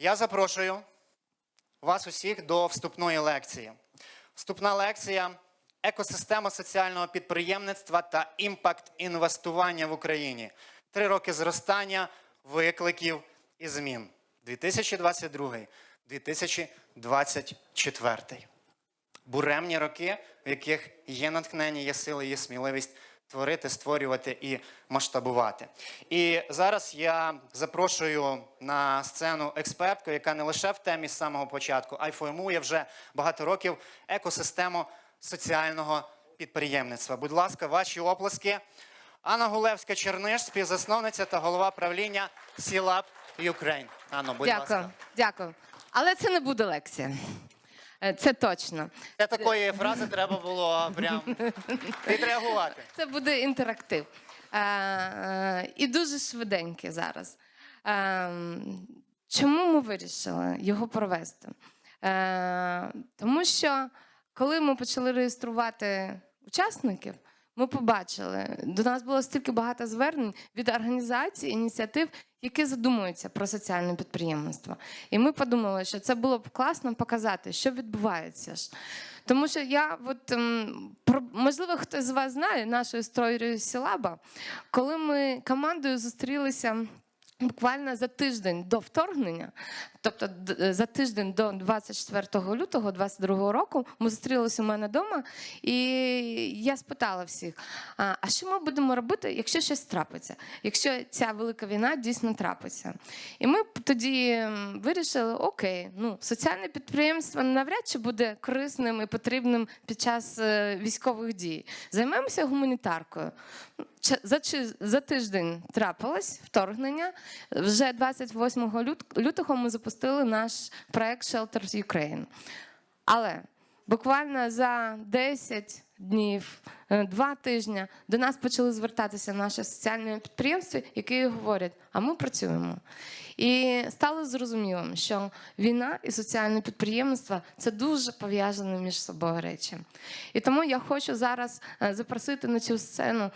Я запрошую вас усіх до вступної лекції. Вступна лекція Екосистема соціального підприємництва та імпакт інвестування в Україні. Три роки зростання, викликів і змін. 2022-2024. Буремні роки, в яких є натхнення, є сили, є сміливість творити, створювати і масштабувати. І зараз я запрошую на сцену експертку, яка не лише в темі з самого початку, а й формує вже багато років екосистему соціального підприємництва. Будь ласка, ваші оплески. Анна Гулевська Черниш, співзасновниця та голова правління Сілаб Ukraine. Анно, будь дякую, ласка. дякую. Але це не буде лекція. Е, Це точно. Для такої фрази треба було прям відреагувати. Це буде інтерактив. Е, е, і дуже швиденький зараз. Чому ми вирішили його провести? Тому що коли ми почали реєструвати учасників, ми побачили, до нас було стільки багато звернень від організацій, ініціатив, які задумуються про соціальне підприємництво. І ми подумали, що це було б класно показати, що відбувається ж. Тому що я, от, ем, можливо, хтось з вас знає нашу історію Сілаба, коли ми командою зустрілися. Буквально за тиждень до вторгнення, тобто за тиждень до 24 лютого 22 року, ми зустрілися у мене вдома, і я спитала всіх: а що ми будемо робити, якщо щось трапиться, якщо ця велика війна дійсно трапиться? І ми тоді вирішили: окей, ну соціальне підприємство навряд чи буде корисним і потрібним під час е, військових дій. Займемося гуманітаркою. За, тиждень трапилось вторгнення. Вже 28 лют- лютого ми запустили наш проект Shelter Ukraine. Але буквально за 10 днів, е, два тижні до нас почали звертатися наші соціальні підприємства, які говорять, а ми працюємо. І стало зрозумілим, що війна і соціальне підприємництво це дуже пов'язані між собою речі. І тому я хочу зараз е, запросити на цю сцену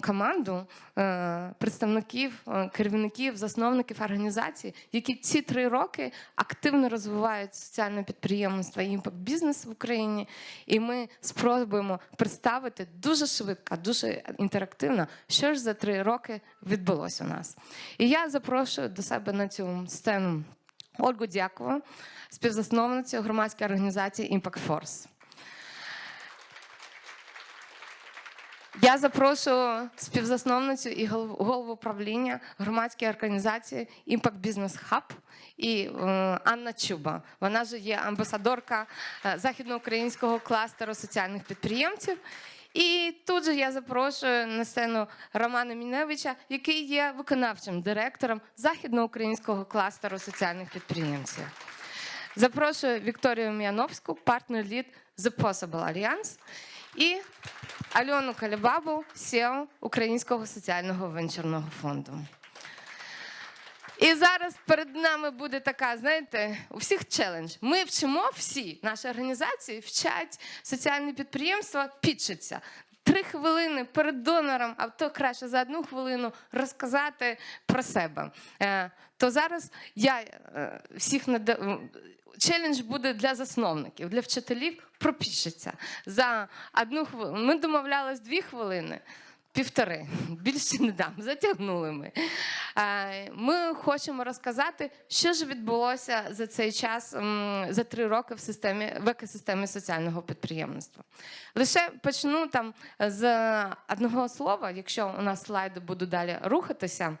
команду е, представників, керівників, засновників організацій, які ці три роки активно розвивають соціальне підприємництво і імпакт бізнес в Україні. І ми спробуємо представити дуже швидко, дуже інтерактивно, що ж за три роки відбулося у нас. І я запрошую до себе на цю сцену Ольгу Дякову, співзасновницю громадської організації Impact Force. Я запрошую співзасновницю і голов- голову правління громадської організації Impact Business Hub і е, Анна Чуба. Вона ж є амбасадорка е, західноукраїнського кластеру соціальних підприємців. І тут же я запрошую на сцену Романа Міневича, який є виконавчим директором західноукраїнського кластеру соціальних підприємців. Запрошую Вікторію Міановську, партнер лід The Possible Alliance і Альону Калібабу, SEO Українського соціального венчурного фонду. І зараз перед нами буде така, знаєте, у всіх челендж. Ми вчимо всі, наші організації вчать соціальні підприємства, підчаться. Три хвилини перед донором, а то краще за одну хвилину розказати про себе. Е, То зараз я е, всіх нада- челендж буде для засновників, для вчителів пропишеться. За одну хвилину. Ми домовлялись дві хвилини. Півтори, більше не дам, затягнули ми. Е, Ми хочемо розказати, що ж відбулося за цей час, за три роки в системі в екосистемі соціального підприємництва. Лише почну там з одного слова, якщо у нас слайди будуть далі рухатися.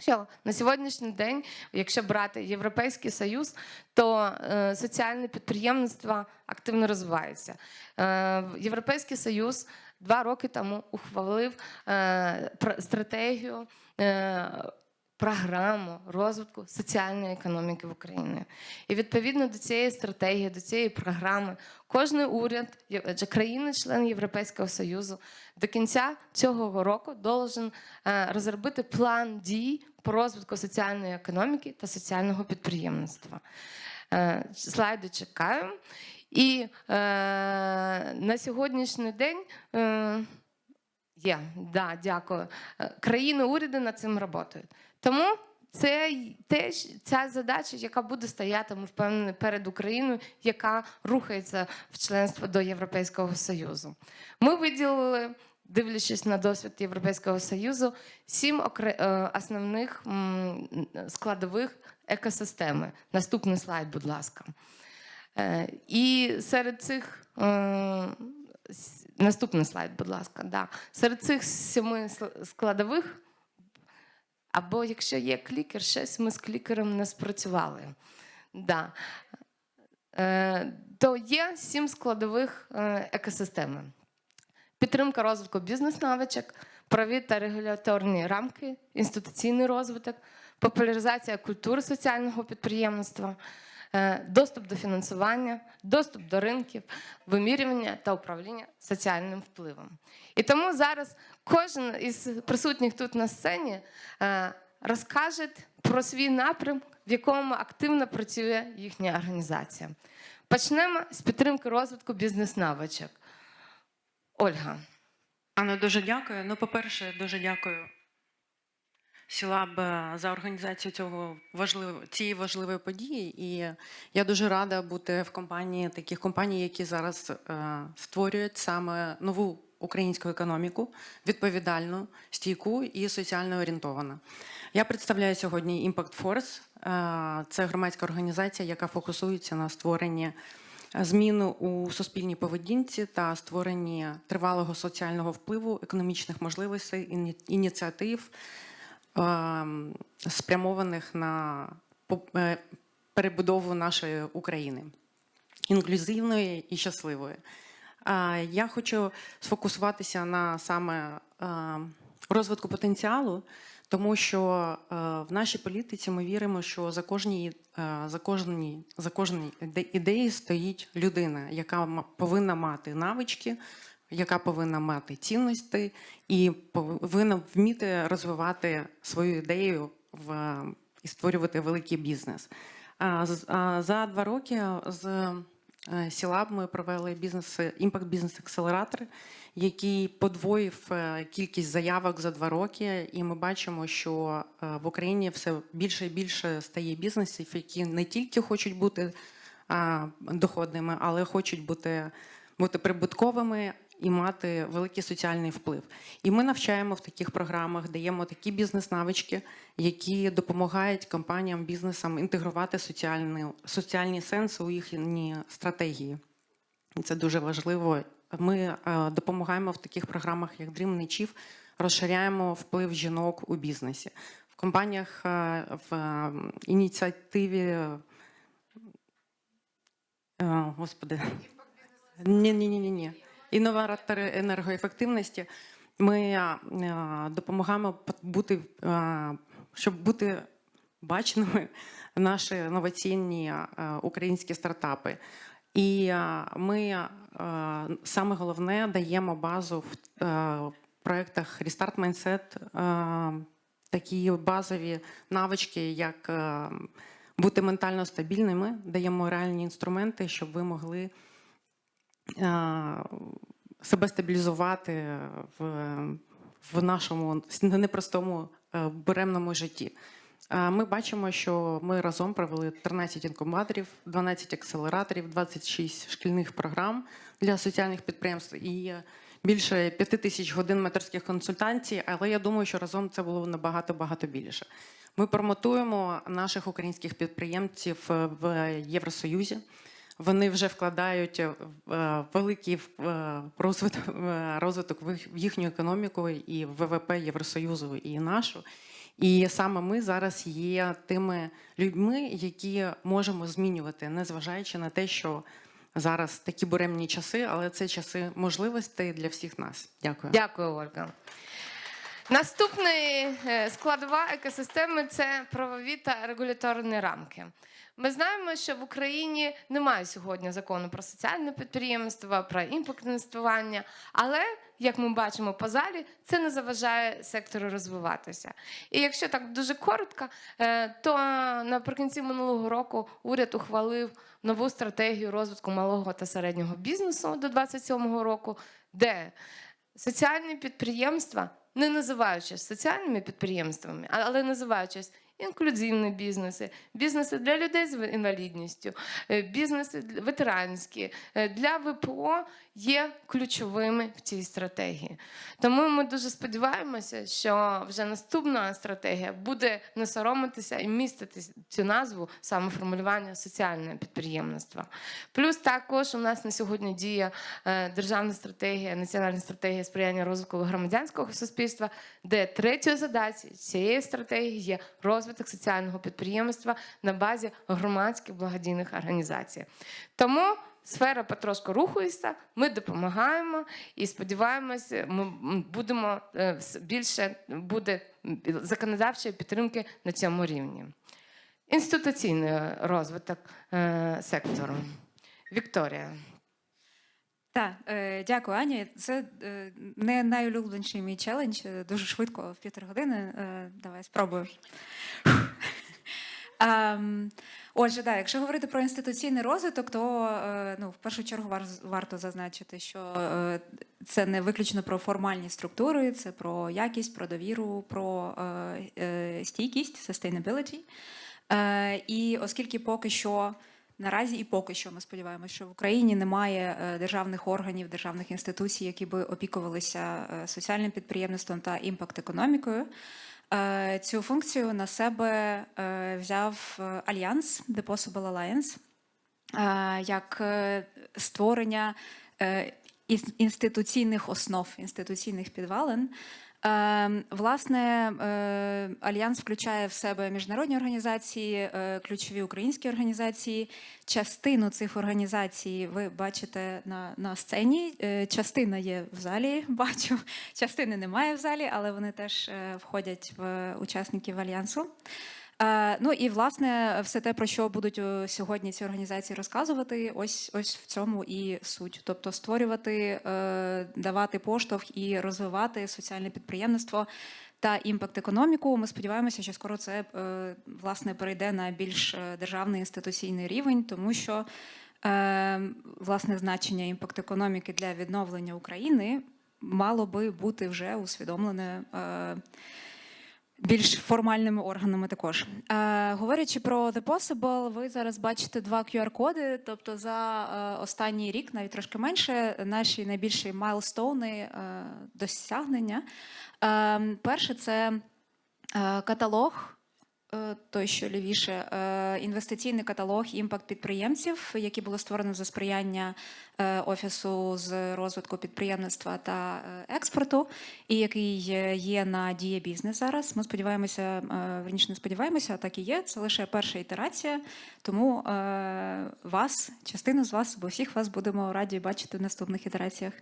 Що на сьогоднішній день, якщо брати Європейський Союз, то е, соціальне підприємництво активно розвивається. Е, Європейський Союз два роки тому ухвалив е, стратегію. Е, Програму розвитку соціальної економіки в Україні. І відповідно до цієї стратегії, до цієї програми, кожний уряд країни-член Європейського Союзу до кінця цього року должен е, розробити план дій по розвитку соціальної економіки та соціального підприємництва. Е, Слайди чекаю. І е, на сьогоднішній день. Е, Є, да, дякую. Е, Країни уряди над цим працюють. Тому це теж ця задача, яка буде стояти, ми впевнені, перед Україною, яка рухається в членство до Європейського Союзу. Ми виділили, дивлячись на досвід Європейського Союзу, сім е, основних складових екосистеми. Наступний слайд, будь ласка. Е, І серед цих е, наступний слайд, будь ласка, да. серед цих семи складових, або якщо є клікер, щось ми з клікером не спрацювали. Да. Е, То є сім складових екосистеми. Підтримка розвитку бізнес-навичок, праві та регуляторні рамки, інституційний розвиток, популяризація культури соціального підприємництва, е, доступ до фінансування, доступ до ринків, вимірювання та управління соціальним впливом. І тому зараз кожен із присутніх тут на сцені е, розкаже про свій напрям, в якому активно працює їхня організація. Почнемо з підтримки розвитку бізнес-навичок. Ольга. Анна, дуже дякую. Ну, по-перше, дуже дякую Сілаб е, за організацію цього важливо, цієї важливої події. І я дуже рада бути в компанії таких компаній, які зараз е, створюють саме нову українську економіку, відповідальну, стійку і соціально орієнтовану. Я представляю сьогодні Impact Force. Е, Це громадська організація, яка фокусується на створенні зміну у суспільній поведінці та створенні тривалого соціального впливу, економічних можливостей, ініціатив, ем, спрямованих на е, перебудову нашої України інклюзивної і щасливої. Я хочу сфокусуватися на саме е, розвитку потенціалу, тому що е, в нашій політиці ми віримо, що за кожній, е, за кожній, за кожній іде- ідеї стоїть людина, яка повинна мати навички, яка повинна мати цінності і повинна вміти розвивати свою ідею в, і створювати великий бізнес. За два роки з Сілаб ми провели бізнес імпакт бізнес акселератор, який подвоїв е, кількість заявок за два роки. І ми бачимо, що е, в Україні все більше і більше стає бізнесів, які не тільки хочуть бути доходними, але хочуть бути, бути прибутковими і мати великий соціальний вплив. І ми навчаємо в таких програмах, даємо такі бізнес-навички, які допомагають компаніям, бізнесам інтегрувати соціальні, соціальні сенси у їхні стратегії. І Це дуже важливо. Ми е, допомагаємо в таких програмах, як Dream Chief, розширяємо вплив жінок у бізнесі. В компаніях е, в е, ініціативі. Господи, ні, ні, ні, ні. Інноватори енергоефективності. Ми е, допомагаємо бути, е, щоб бути баченими наші інноваційні е, українські стартапи. І ми саме головне даємо базу в проєктах Restart Mindset, такі базові навички, як бути ментально стабільними, даємо реальні інструменти, щоб ви могли себе стабілізувати в, в нашому непростому е, буремному житті. Ми бачимо, що ми разом провели 13 інкубаторів, 12 акселераторів, 26 шкільних програм для соціальних підприємств і більше 5 тисяч годин менторських консультацій. Але я думаю, що разом це було набагато багато більше. Ми промотуємо наших українських підприємців е, в Євросоюзі. Вони вже вкладають е, е, великий е, розвиток, розвиток в їх- їхню економіку і ВВП Євросоюзу і нашу. І саме ми зараз є тими людьми, які можемо змінювати, незважаючи на те, що зараз такі буремні часи, але це часи можливостей для всіх нас. Дякую. Дякую, Ольга. Наступний складова екосистеми це правові та регуляторні рамки. Ми знаємо, що в Україні немає сьогодні закону про соціальне підприємство, про імпакт інвестування, але як ми бачимо по залі, це не заважає сектору розвиватися. І якщо так дуже коротко, е, то наприкінці минулого року уряд ухвалив нову стратегію розвитку малого та середнього бізнесу до 2027 року, де соціальні підприємства, не називаючись соціальними підприємствами, але називаючись інклюзивні бізнеси, бізнеси для людей з інвалідністю, е, бізнеси ветеранські е, для ВПО є ключовими в цій стратегії. Тому ми дуже сподіваємося, що вже наступна стратегія буде не соромитися і містити цю назву саме формулювання соціальне підприємництво. Плюс також у нас на сьогодні діє е, державна стратегія, національна стратегія сприяння розвитку громадянського суспільства, де третьою задачею цієї стратегії є розвиток соціального підприємства на базі громадських благодійних організацій. Тому сфера потрошку рухається, ми допомагаємо і сподіваємося, ми будемо е, більше буде законодавчої підтримки на цьому рівні. Інституційний розвиток е, сектору. Вікторія. Так, е, дякую, Аня. Це е, не найулюбленіший мій челендж. е, Дуже швидко, в півтори години. Е, давай спробую. Ем, Отже, да, якщо говорити про інституційний розвиток, то е, ну, в першу чергу вар- варто зазначити, що е, це не виключно про формальні структури, це про якість, про довіру, про стійкість, sustainability. І оскільки поки що наразі і поки що ми сподіваємося, що в Україні немає е, державних органів, державних інституцій, які би опікувалися е, соціальним підприємництвом та імпакт-економікою. Е, Цю функцію на себе взяв Альянс The Possible Alliance як створення інституційних основ, інституційних підвалин. Е, Власне, е, альянс включає в себе міжнародні організації, е, ключові українські організації. Частину цих організацій ви бачите на, на сцені. Е, Частина є в залі, бачу, частини немає в залі, але вони теж входять в учасників альянсу. Е, Ну і власне все те, про що будуть е, сьогодні ці організації розказувати, ось ось в цьому і суть. Тобто створювати, е, давати поштовх і розвивати соціальне підприємництво та імпакт-економіку. Ми сподіваємося, що скоро це власне перейде на більш державний інституційний рівень, тому що власне значення імпакт-економіки для відновлення України мало би бути вже усвідомлене. Більш формальними органами також. Е, говорячи про The Possible, ви зараз бачите два QR-коди. Тобто за е, останній рік, навіть трошки менше, наші найбільші майлстоуни е, досягнення. Е, перше це е, каталог. е, Той, що лівіше, е, інвестиційний каталог імпакт підприємців, який було створено за сприяння офісу з розвитку підприємництва та е, експорту, і який е, є на дія бізнес зараз. Ми сподіваємося, е, верніше не сподіваємося, а так і є. Це лише перша ітерація. Тому е, вас, частину з вас, або всіх вас будемо раді бачити в наступних ітераціях.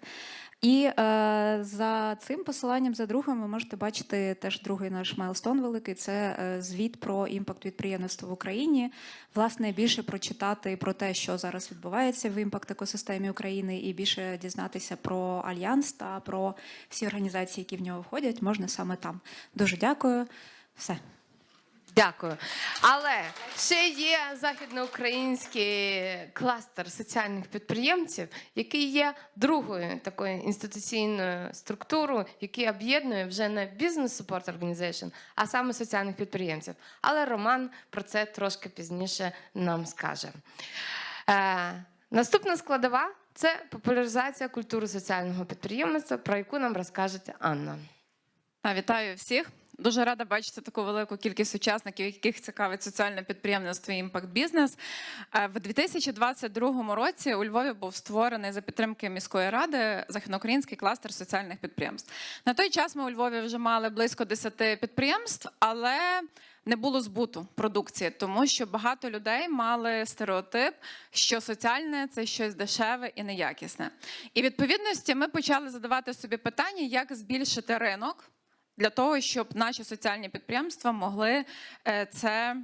І е, за цим посиланням, за другим, ви можете бачити теж другий наш майлстон великий. Це е, звіт про імпакт підприємництва в Україні. Власне, більше прочитати про те, що зараз відбувається в імпакт екосистемі України, і більше дізнатися про альянс та про всі організації, які в нього входять, можна саме там. Дуже дякую. Все. Дякую. Але ще є західноукраїнський кластер соціальних підприємців, який є другою такою інституційною структурою, який об'єднує вже не бізнес support organization, а саме соціальних підприємців. Але Роман про це трошки пізніше нам скаже. Наступна складова це популяризація культури соціального підприємництва, про яку нам розкаже Анна. Та, Вітаю всіх. Дуже рада бачити таку велику кількість учасників, яких цікавить соціальне підприємництво і імпакт бізнес. Е, В 2022 році у Львові був створений за підтримки міської ради західноукраїнський кластер соціальних підприємств. На той час ми у Львові вже мали близько 10 підприємств, але не було збуту продукції, тому що багато людей мали стереотип, що соціальне це щось дешеве і неякісне. І відповідності ми почали задавати собі питання, як збільшити ринок для того, щоб наші соціальні підприємства могли е, це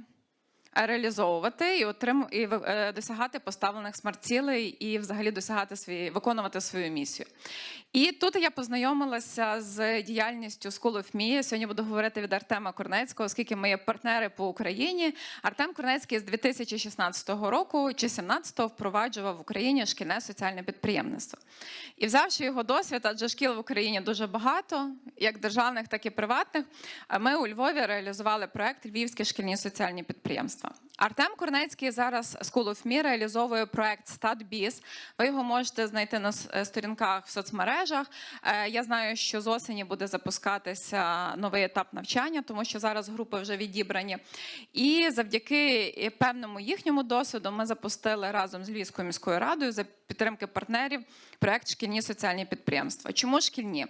реалізовувати і отрим... і е, досягати поставлених смарт-цілей і взагалі досягати свої виконувати свою місію. І тут я познайомилася з діяльністю School of Me. Сьогодні буду говорити від Артема Корнецького, оскільки ми є партнери по Україні. Артем Корнецький з 2016 року чи 17 впроваджував в Україні шкільне соціальне підприємництво. І взявши його досвід, адже шкіл в Україні дуже багато, як державних, так і приватних. Ми у Львові реалізували проект Львівські шкільні соціальні підприємства. nästan. Артем Корнецький зараз School of Me реалізовує проект StatBiz. Ви його можете знайти на е, сторінках в соцмережах. Е, Я знаю, що з осені буде запускатися новий етап навчання, тому що зараз групи вже відібрані. І завдяки е, певному їхньому досвіду ми запустили разом з Львівською міською радою за підтримки партнерів проект шкільні соціальні підприємства. Чому шкільні?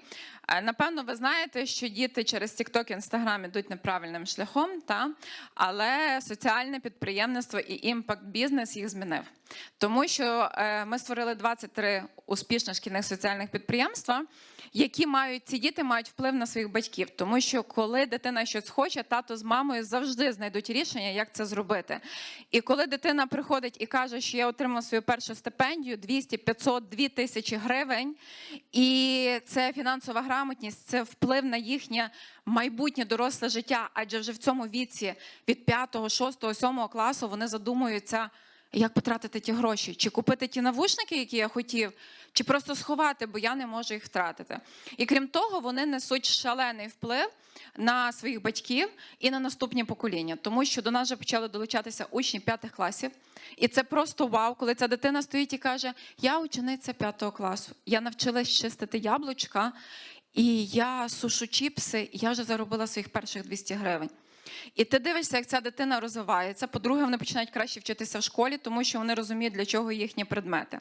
Напевно, ви знаєте, що діти через TikTok, Instagram ідуть неправильним шляхом, та? але соціальне підприємництво і імпакт бізнес їх змінив. Тому що е, ми створили 23 успішних шкільних соціальних підприємства, які мають ці діти мають вплив на своїх батьків. Тому що коли дитина щось хоче, тато з мамою завжди знайдуть рішення, як це зробити. І коли дитина приходить і каже, що я отримала свою першу стипендію 200, 500, 2 тисячі гривень, і це фінансова грамотність, це вплив на їхнє майбутнє доросле життя. Адже вже в цьому віці від 5, 6, 7 класу вони задумуються. Як потратити ті гроші? Чи купити ті навушники, які я хотів, чи просто сховати, бо я не можу їх втратити. І крім того, вони несуть шалений вплив на своїх батьків і на наступні покоління, тому що до нас вже почали долучатися учні п'ятих класів. І це просто вау, коли ця дитина стоїть і каже: Я учениця п'ятого класу, я навчилась чистити яблучка, і я сушу чіпси, і я вже заробила своїх перших 200 гривень. І ти дивишся, як ця дитина розвивається. По-друге, вони починають краще вчитися в школі, тому що вони розуміють, для чого їхні предмети.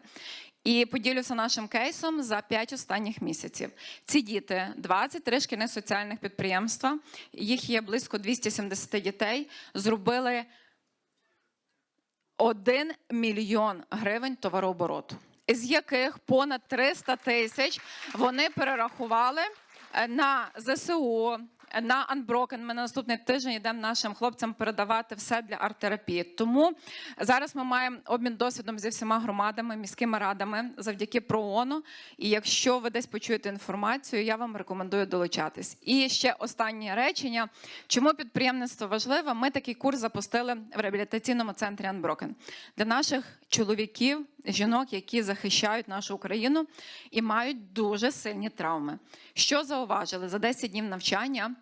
І поділюся нашим кейсом за 5 останніх місяців. Ці діти 23 шкільних соціальних підприємства, їх є близько 270 дітей, зробили 1 мільйон гривень товарообороту, з яких понад 300 тисяч вони перерахували е, на ЗСУ. На Unbroken ми на наступний тиждень йдемо нашим хлопцям передавати все для арт-терапії. Тому зараз ми маємо обмін досвідом зі всіма громадами, міськими радами завдяки ПРООНу. І якщо ви десь почуєте інформацію, я вам рекомендую долучатись. І ще останнє речення: чому підприємництво важливе? Ми такий курс запустили в реабілітаційному центрі Unbroken для наших чоловіків, жінок, які захищають нашу Україну і мають дуже сильні травми. Що зауважили за 10 днів навчання?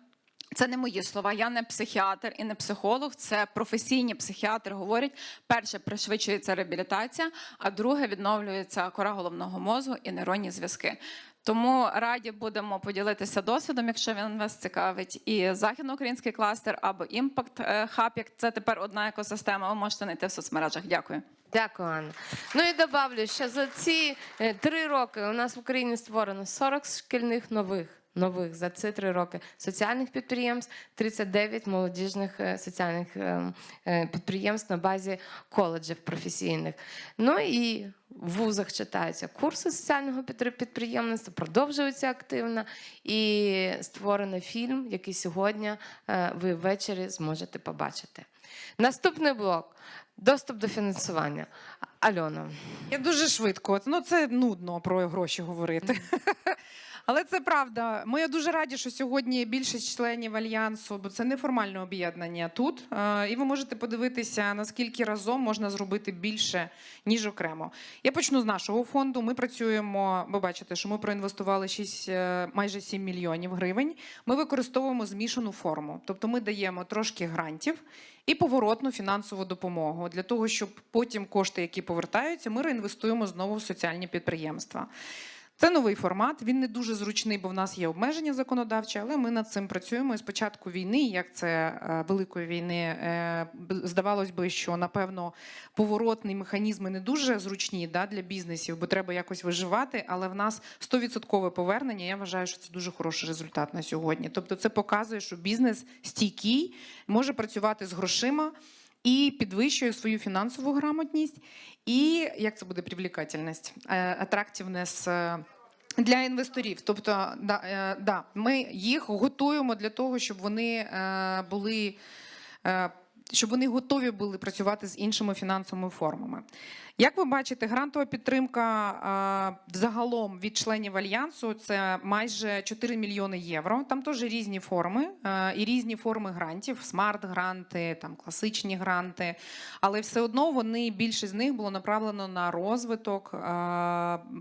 Це не мої слова. Я не психіатр і не психолог. Це професійні психіатри говорять: перше пришвидшується реабілітація, а друге відновлюється кора головного мозку і нейронні зв'язки. Тому раді будемо поділитися досвідом, якщо він вас цікавить. І західноукраїнський кластер або імпакт хаб, як це тепер одна екосистема. Ви можете знайти в соцмережах. Дякую. Дякую, Анна. Ну і добавлю, що за ці е, три роки у нас в Україні створено 40 шкільних нових. Нових за ці три роки соціальних підприємств, 39 молодіжних е, соціальних е, е, підприємств на базі коледжів професійних. Ну і в вузах читаються курси соціального підприємництва, продовжуються активно. І створений фільм, який сьогодні ви ввечері зможете побачити. Наступний блок доступ до фінансування. Альона. Я дуже швидко. Ну це нудно про гроші говорити. Але це правда. Ми дуже раді, що сьогодні більшість членів альянсу, бо це неформальне об'єднання тут. І ви можете подивитися, наскільки разом можна зробити більше ніж окремо. Я почну з нашого фонду. Ми працюємо. Ви бачите, що ми проінвестували 6, е, майже 7 мільйонів гривень. Ми використовуємо змішану форму, тобто ми даємо трошки грантів. І поворотну фінансову допомогу для того, щоб потім кошти, які повертаються, ми реінвестуємо знову в соціальні підприємства. Це новий формат. Він не дуже зручний, бо в нас є обмеження законодавчі, але ми над цим працюємо. І з війни, як це е, великої війни, е, здавалось би, що напевно поворотні механізми не дуже зручні да, для бізнесів, бо треба якось виживати. Але в нас 100% повернення. Я вважаю, що це дуже хороший результат на сьогодні. Тобто, це показує, що бізнес стійкий, може працювати з грошима. І підвищує свою фінансову грамотність, і як це буде привлекательність, атрактивнес для інвесторів. Тобто, да, е, да, ми їх готуємо для того, щоб вони е, були. е, щоб вони готові були працювати з іншими фінансовими формами. Як ви бачите, грантова підтримка загалом від членів альянсу це майже 4 мільйони євро. Там теж різні форми і різні форми грантів: смарт-гранти, там класичні гранти. Але все одно вони більшість з них було направлено на розвиток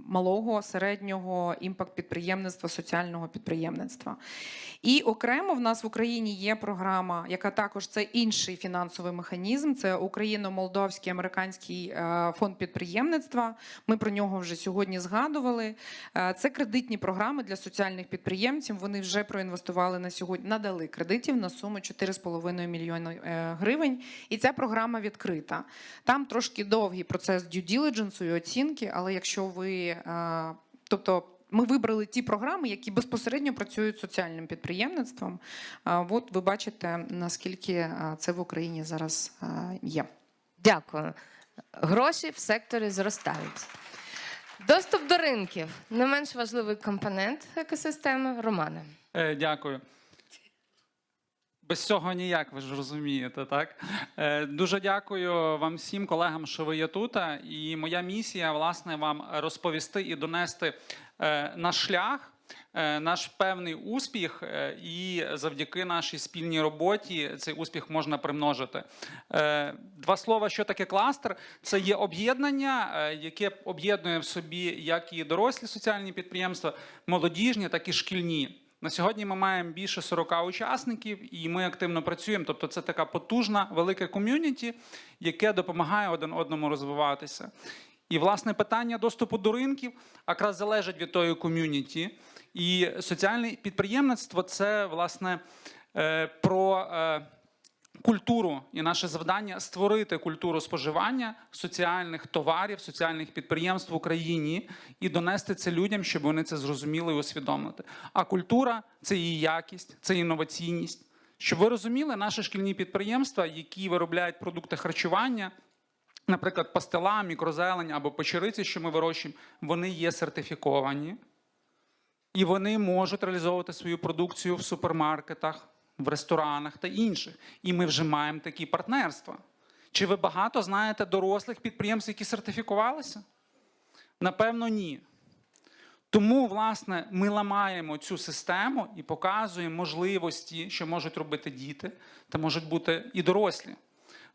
малого середнього імпакт підприємництва, соціального підприємництва. І окремо в нас в Україні є програма, яка також це інший фінансовий механізм. Це Україно-Молдовський американський е, фонд підприємництва. Ми про нього вже сьогодні згадували. Е, Це кредитні програми для соціальних підприємців. Вони вже проінвестували на сьогодні, надали кредитів на суму 4,5 мільйони е, гривень. І ця програма відкрита. Там трошки довгий процес diligence і оцінки, але якщо ви, е, тобто. Ми вибрали ті програми, які безпосередньо працюють соціальним підприємництвом. От ви бачите, наскільки це в Україні зараз є. Дякую. Гроші в секторі зростають. Доступ до ринків не менш важливий компонент екосистеми. Романе. Е, дякую. Без цього ніяк, ви ж розумієте, так? Е, дуже дякую вам всім колегам, що ви є тут. І моя місія, власне, вам розповісти і донести е, наш шлях, наш певний успіх, е, і завдяки нашій спільній роботі цей успіх можна примножити. Е, Два слова, що таке кластер? Це є об'єднання, е, яке об'єднує в собі як і дорослі соціальні підприємства, молодіжні, так і шкільні. На сьогодні ми маємо більше 40 учасників, і ми активно працюємо. Тобто, це така потужна, велика ком'юніті, яке допомагає один одному розвиватися. І власне питання доступу до ринків якраз залежить від тої ком'юніті. І соціальне підприємництво це власне е, про е, культуру і наше завдання створити культуру споживання соціальних товарів, соціальних підприємств в Україні і донести це людям, щоб вони це зрозуміли і усвідомити. А культура це її якість, це інноваційність. Щоб ви розуміли, наші шкільні підприємства, які виробляють продукти харчування, наприклад, пастила, мікрозелень або печериці, що ми вирощуємо, вони є сертифіковані. І вони можуть реалізовувати свою продукцію в супермаркетах, в ресторанах та інших. І ми вже маємо такі партнерства. Чи ви багато знаєте дорослих підприємств, які сертифікувалися? Напевно, ні. Тому, власне, ми ламаємо цю систему і показуємо можливості, що можуть робити діти, та можуть бути і дорослі.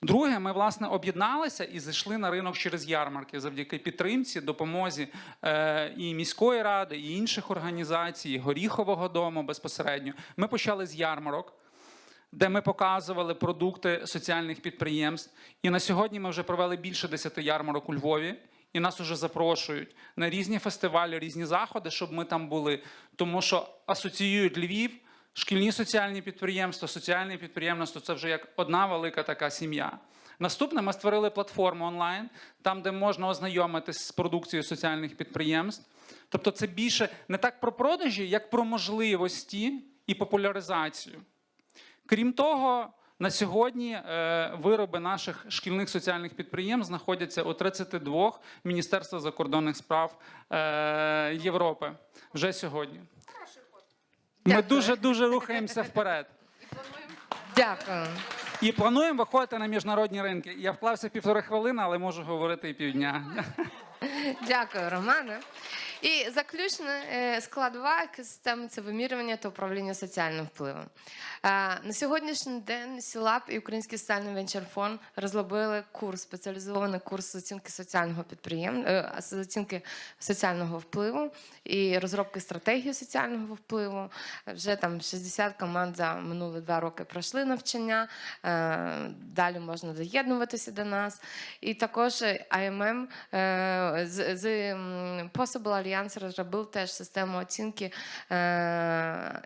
Друге, ми власне об'єдналися і зайшли на ринок через ярмарки завдяки підтримці, допомозі е, і міської ради, і інших організацій, і горіхового дому безпосередньо. Ми почали з ярмарок, де ми показували продукти соціальних підприємств. І на сьогодні ми вже провели більше 10 ярмарок у Львові. І нас вже запрошують на різні фестивалі, різні заходи, щоб ми там були. Тому що асоціюють Львів, шкільні соціальні підприємства, соціальне підприємництво це вже як одна велика така сім'я. Наступне ми створили платформу онлайн, там, де можна ознайомитись з продукцією соціальних підприємств. Тобто, це більше не так про продажі, як про можливості і популяризацію. Крім того, на сьогодні е, вироби наших шкільних соціальних підприємств знаходяться у 32 Міністерства закордонних справ е, Європи вже сьогодні. Ми Дякую. дуже дуже рухаємося вперед. Дякую. І плануємо виходити на міжнародні ринки. Я вклався півтори хвилини, але можу говорити і півдня. Дякую, Романе. І заключна е, складова системи це вимірювання та управління соціальним впливом. Е, На сьогоднішній день Сілаб і Український соціальний венчур фонд розробили курс, спеціалізований курс з оцінки соціального підприєм... з оцінки соціального впливу і розробки стратегії соціального впливу. Вже там 60 команд за минулі два роки пройшли навчання. Е, Далі можна доєднуватися до нас. І також е, з, Possible Alliance розробив теж систему оцінки е, е,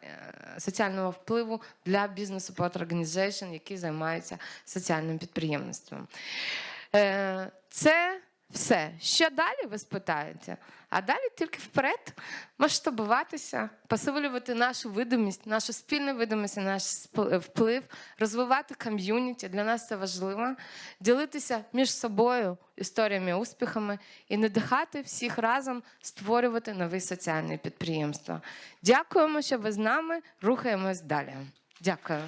соціального впливу для бізнесу support organization, які займаються соціальним підприємництвом. Е, Це все. Що далі, ви спитаєте? А далі тільки вперед масштабуватися, посилювати нашу видимість, нашу спільну видимість, наш вплив, розвивати ком'юніті. Для нас це важливо. Ділитися між собою історіями, успіхами і надихати всіх разом створювати нові соціальні підприємства. Дякуємо, що ви з нами. Рухаємось далі. Дякую.